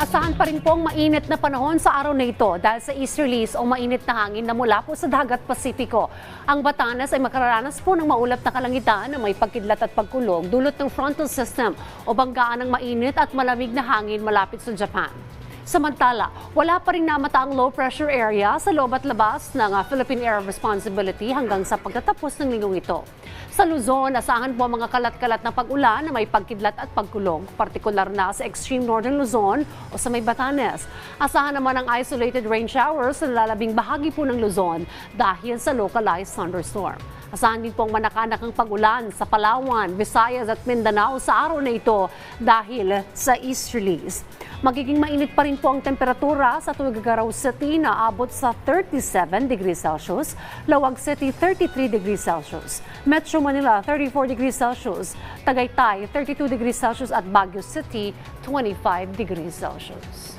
Asahan pa rin pong mainit na panahon sa araw na ito dahil sa easterlies o mainit na hangin na mula po sa dagat Pasipiko. Ang Batanes ay makararanas po ng maulap na kalangitan na may pagkidlat at pagkulog dulot ng frontal system o banggaan ng mainit at malamig na hangin malapit sa Japan. Samantala, wala pa rin namata ang low pressure area sa loob at labas ng ah, Philippine Air of Responsibility hanggang sa pagtatapos ng linggong ito. Sa Luzon, asahan po ang mga kalat-kalat na pag-ulan na may pagkidlat at pagkulog, partikular na sa extreme northern Luzon o sa may Batanes. Asahan naman ang isolated rain showers sa lalabing bahagi po ng Luzon dahil sa localized thunderstorm. Asahan din pong manakanakang pag-ulan sa Palawan, Visayas at Mindanao sa araw na ito dahil sa easterlies. Magiging mainit pa rin po ang temperatura sa Tuguegarao City na abot sa 37 degrees Celsius, Lawag City 33 degrees Celsius, Metro Manila 34 degrees Celsius, Tagaytay 32 degrees Celsius at Baguio City 25 degrees Celsius.